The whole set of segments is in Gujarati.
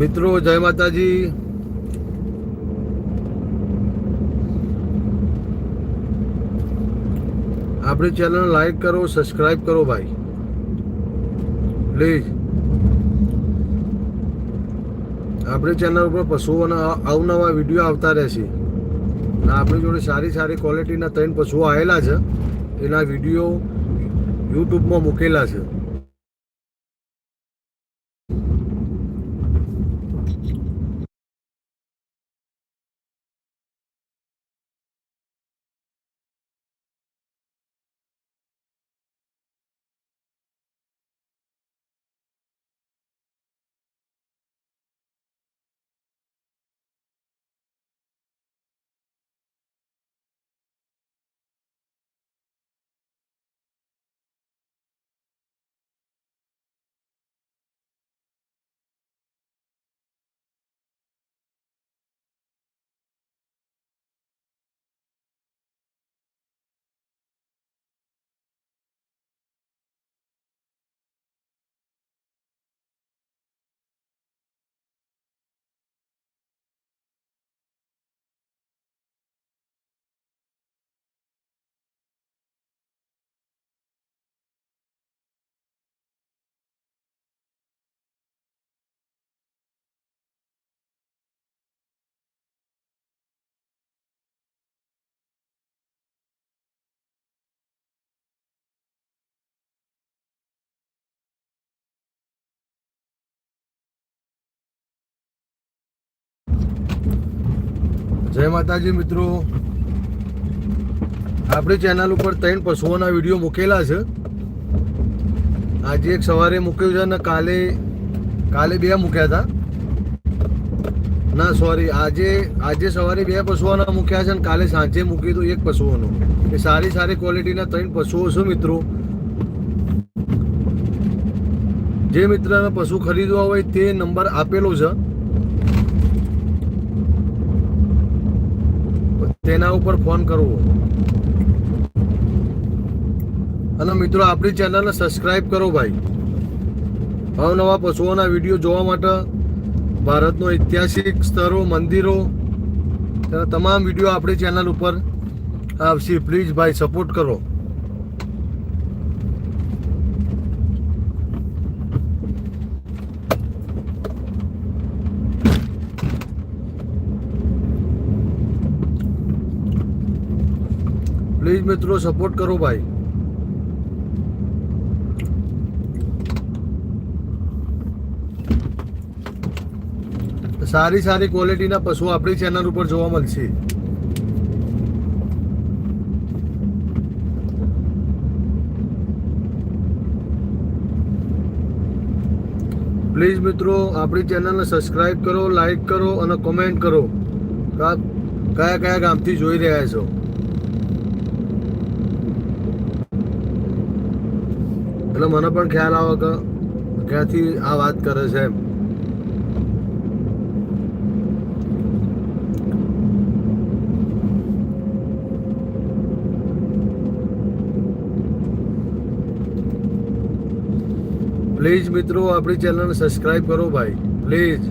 મિત્રો, જય માતાજી. આપણી ચેનલ લાઈક કરો સબસ્ક્રાઈબ કરો ભાઈ. પ્લીઝ આપણી ચેનલ ઉપર પશુઓના અવનવા વીડિયો આવતા રહેશે અને આપણી જોડે સારી સારી ક્વોલિટીના ત્રણ પશુઓ આવેલા છે. એના વીડિયો યુટ્યુબમાં મૂકેલા છે. જય માતાજી મિત્રો. આપણી ચેનલ ઉપર ત્રણ પશુઓના વીડિયો મૂકેલા છે. આજે એક સવારે મૂક્યું છે અને કાલે કાલે બે મૂક્યા હતા. ના સોરી આજે આજે સવારે બે પશુઓના મૂક્યા છે અને કાલે સાંજે મૂક્યું હતું એક પશુઓનું. એ સારી સારી ક્વોલિટીના ત્રણ પશુઓ છે મિત્રો. જે મિત્રને પશુ ખરીદવા હોય તે નંબર આપેલો છે. તેના ઉપર ફોન કરવો અને મિત્રો, આપણી ચેનલને સબસ્ક્રાઇબ કરો ભાઈ. અવનવા પશુઓના વીડિયો જોવા માટે ભારતનો ઐતિહાસિક સ્થળો, મંદિરો તમામ વીડિયો આપણી ચેનલ ઉપર આવશે. પ્લીઝ ભાઈ સપોર્ટ કરો પ્લીઝ મિત્રો સપોર્ટ કરો ભાઈ. સારી સારી ક્વોલિટીના પશુ આપણી ચેનલ ઉપર જોવા મળશે. પ્લીઝ મિત્રો, આપણી ચેનલને સબસ્ક્રાઈબ કરો લાઈક કરો અને કોમેન્ટ કરો. કયા કયા ગામથી જોઈ રહ્યા છો? એટલે મને પણ ખ્યાલ આવે કે ક્યાંથી આ વાત કરે છે એમ. પ્લીઝ મિત્રો, આપણી ચેનલને સબસ્ક્રાઈબ કરો ભાઈ. પ્લીઝ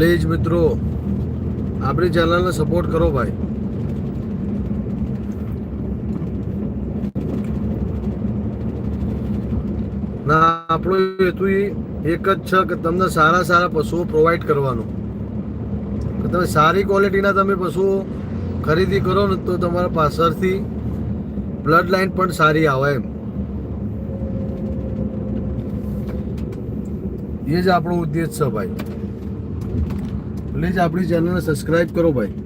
પ્લીઝ મિત્રો, આપણી ચેનલને સપોર્ટ કરો ભાઈ. ના, આપણો હેતુ એક જ છે કે તમને સારા સારા પશુઓ પ્રોવાઈડ કરવાનો. તમે સારી ક્વોલિટીના તમે પશુઓ ખરીદી કરો ને તો તમારા પાછળથી બ્લડ લાઈન પણ સારી આવે એમ. એ જ આપણો ઉદ્દેશ છે ભાઈ. પ્લીઝ આપણી ચેનલને સબસ્ક્રાઇબ કરો ભાઈ.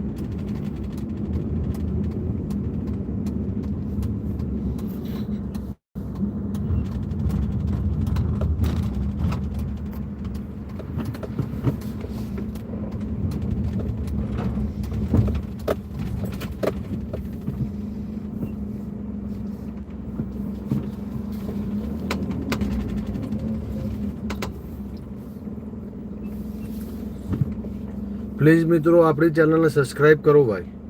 પ્લીઝ મિત્રો આપણી ચેનલને સબસ્ક્રાઇબ કરો ભાઈ.